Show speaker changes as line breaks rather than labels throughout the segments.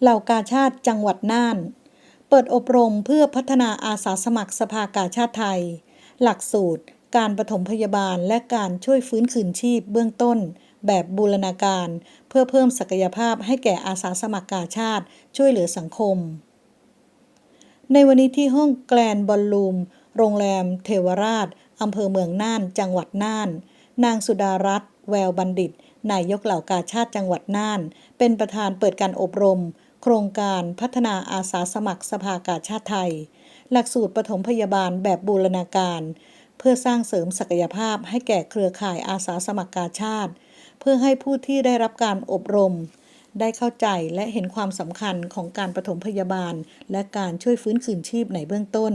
เหล่ากาชาติจังหวัดน่าน เปิดอบรมเพื่อพัฒนาอาสาสมัครสภากาชาติไทย หลักสูตร การปฐมพยาบาลและการช่วยฟื้นคืนชีพเบื้องต้น แบบบูรณาการ เพื่อเพิ่มศักยภาพให้แก่อาสาสมัครกาชาติ ช่วยเหลือสังคม ในวันนี้ที่ห้องแกลนบอลลูม โรงแรม เทวราชอำเภอเมืองน่าน จังหวัดน่าน นางสุดารัตน์แววบัณฑิตนายกเหล่ากาชาติจังหวัดน่าน เป็นประธานเปิดการอบรม โครงการพัฒนาอาสาสมัครสภากาชาติไทย หลักสูตรปฐมพยาบาลแบบบูรณาการ เพื่อสร้างเสริมศักยภาพให้แก่เครือข่ายอาสาสมัครกาชาติ เพื่อให้ผู้ที่ได้รับการอบรม ได้เข้าใจและเห็นความสำคัญของการปฐมพยาบาล และการช่วยฟื้นคืนชีพในเบื้องต้น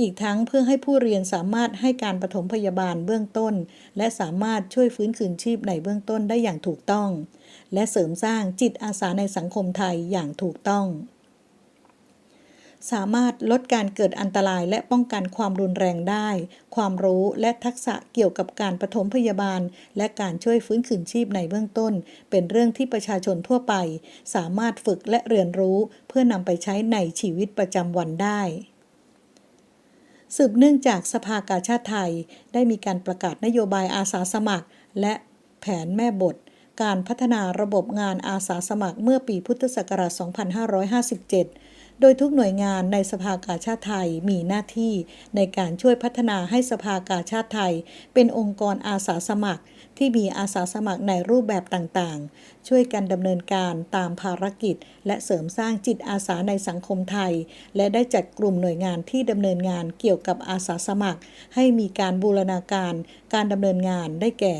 อีกทั้งเพื่อให้ผู้เรียนสามารถให้การปฐมพยาบาลเบื้องต้น และสามารถช่วยฟื้นคืนชีพในเบื้องต้นได้อย่างถูกต้อง และเสริมสร้างจิตอาสาในสังคมไทยอย่างถูกต้อง สามารถลดการเกิดอันตรายและป้องกันความรุนแรงได้ ความรู้และทักษะเกี่ยวกับการปฐมพยาบาล และการช่วยฟื้นคืนชีพในเบื้องต้น เป็นเรื่องที่ประชาชนทั่วไป สามารถฝึกและเรียนรู้เพื่อนำไปใช้ในชีวิตประจำวันได้สืบเนื่องจากสภากาชาติไทย ได้มีการประกาศนโยบายอาสาสมัคร และแผนแม่บท การพัฒนาระบบงานอาสาสมัครเมื่อปีพุทธศักราช 2557 โดยทุกหน่วยงานในสภากาชาติไทยมีหน้าที่ในการช่วยพัฒนาให้สภากาชาติไทย เป็นองค์กรอาสาสมัคร ที่มีอาสาสมัครในรูปแบบต่างๆ ช่วยกันดำเนินการตามภารกิจ และเสริมสร้างจิตอาสาในสังคมไทย และได้จัดกลุ่มหน่วยงานที่ดำเนินงานเกี่ยวกับอาสาสมัคร ให้มีการบูรณาการ การดำเนินงานได้แก่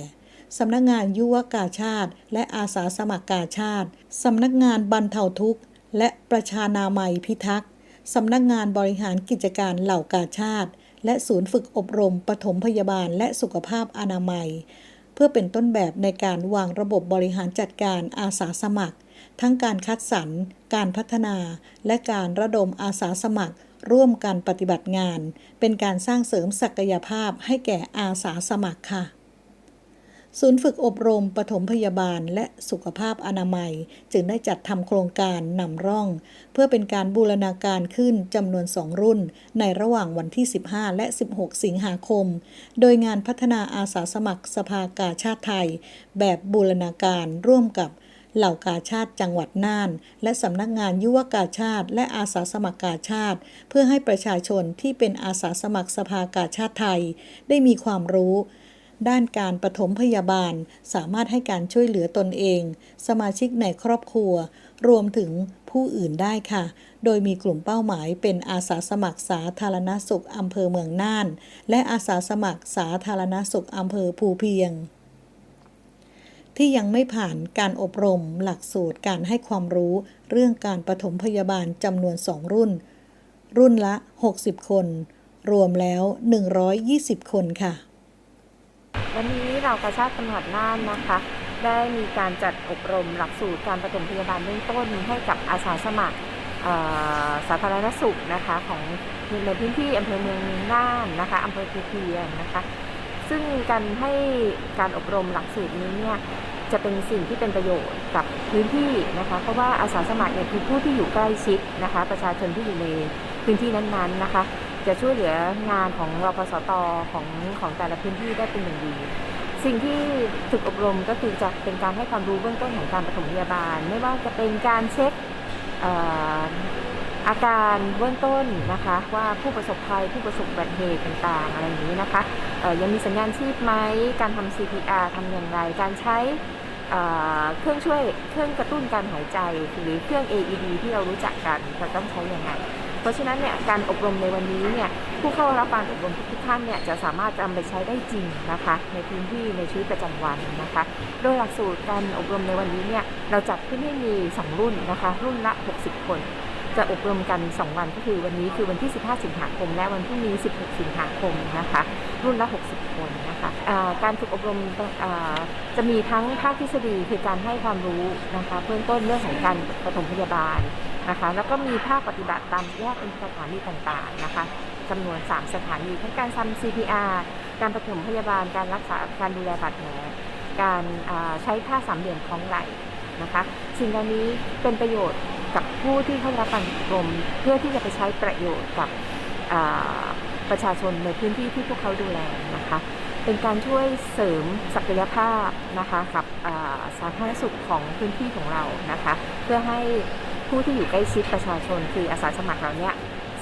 สำนักงานยุวกาชาติ และอาสาสมัครกาชาติ สำนักงานบรรเทาทุกข์ และประชานามัยพิทักษ์สำนักงานบริหารกิจการเหล่ากาชาติ และศูนย์ฝึกอบรมปฐมพยาบาลและสุขภาพอนามัย เพื่อเป็นต้นแบบในการวางระบบบริหารจัดการอาสาสมัคร ทั้งการคัดสรร การพัฒนา และการระดมอาสาสมัคร ร่วมกันปฏิบัติงาน เป็นการสร้างเสริมศักยภาพให้แก่อาสาสมัครค่ะ ศูนย์ฝึกอบรมปฐมพยาบาลและสุขภาพอนามัย จึงได้จัดทำโครงการนำร่อง เพื่อเป็นการบูรณาการขึ้นจำนวนสองรุ่น ในระหว่างวันที่ 15 และ 16 สิงหาคม โดยงานพัฒนาอาสาสมัครสภากาชาติไทย แบบบูรณาการร่วมกับเหล่ากาชาติจังหวัดน่าน และสำนักงานยุวกาชาติ และอาสาสมัครกาชาติ เพื่อให้ประชาชนที่เป็นอาสาสมัครสภากาชาติไทย ได้มีความรู้ ด้านการปฐมพยาบาล สามารถให้การช่วยเหลือตนเอง สมาชิกในครอบครัว รวมถึงผู้อื่นได้ค่ะ โดยมีกลุ่มเป้าหมายเป็นอาสาสมัครสาธารณสุขอำเภอเมืองน่าน และอาสาสมัครสาธารณสุขอำเภอภูเพียงที่ยังไม่ผ่านการอบรมหลักสูตรการให้ความรู้เรื่องการปฐมพยาบาลจำนวนสองรุ่น รุ่นละ 60 คน รวมแล้ว 120 คนค่ะ
วันนี้เรากระชาติจังหวัดน่านนะคะ ได้มีการจัดอบรมหลักสูตรการปฐมพยาบาลเบื้องต้นให้กับอาสาสมัครสาธารณสุขนะคะของในพื้นที่อำเภอเมืองน่านนะคะอำเภอภูเพียงนะคะ ซึ่งการให้การอบรมหลักสูตรนี้เนี่ยจะเป็นสิ่งที่เป็นประโยชน์กับพื้นที่นะคะ เพราะว่าอาสาสมัครเนี่ยคือผู้ที่อยู่ใกล้ชิดนะคะ ประชาชนที่อยู่ในพื้นที่นั้นๆนะคะ จะช่วยเหลืองานของรพสตของของแต่ละพื้นที่ได้เป็นอย่างดี สิ่งที่ฝึกอบรมก็คือจะเป็นการให้ความรู้เบื้องต้นของการปฐมพยาบาล ไม่ว่าจะเป็นการเช็คอาการเบื้องต้นนะคะ ว่าผู้ประสบภัยผู้ประสบอุบัติเหตุต่างๆ อะไรอย่างนี้นะคะยังมีสัญญาณชีพไหมการทำ CPR ทำอย่างไร การใช้เครื่องช่วยเครื่องกระตุ้นการหายใจหรือเครื่อง AED ที่เรารู้จักกันจะต้องใช้อยังไง เพราะฉะนั้นเนี่ยการอบรมในวันนี้เนี่ยผู้เข้ารับการอบรมทุกท่านเนี่ยจะสามารถนำไปใช้ได้จริงนะคะในพื้นที่ในชีวิตประจำวันนะคะ โดยหลักสูตรการอบรมในวันนี้เนี่ยเราจัดขึ้นให้มี 2 รุ่นนะคะ รุ่นละ 60 คนจะอบรมกัน 2 วันก็คือวันนี้คือวันที่ 15 สิงหาคม และวันพรุ่งนี้ 16 สิงหาคมนะคะ รุ่นละ 60 คนนะคะการฝึกอบรมจะมีทั้งภาคทฤษฎีคือการให้ความรู้นะคะเบื้องต้นเรื่องของการปฐมพยาบาล นะคะ แล้วก็มีภาคปฏิบัติตามแยกเป็นสถานีต่างๆนะคะจำนวน 3 สถานีทั้งการทำ CPR การปฐมพยาบาล การรักษาการดูแลบาดแผลการใช้ผ้าสามเหลี่ยมคล้องไหล่นะคะ สิ่งเหล่านี้เป็นประโยชน์กับผู้ที่เข้ารับการอบรมเพื่อที่จะไปใช้ประโยชน์กับประชาชนในพื้นที่ที่พวกเขาดูแลนะคะ เป็นการช่วยเสริมศักยภาพนะคะกับสาธารณสุขของพื้นที่ของเรานะคะ เพื่อให้ ผู้ที่อยู่ใกล้ชิดประชาชน คืออาสาสมัครเราเนี้ย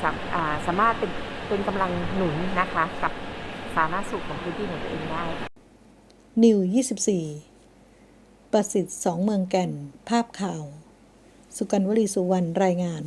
สาาสามารถเป็นเป็นกำลังหนุนนะคะกับสาธารณสุขของพื้นที่ของตัวเองได้
นิว24 ประสิทธิ์สองเมืองแก่น ภาพข่าว สุกันวลีสุวรรณรายงาน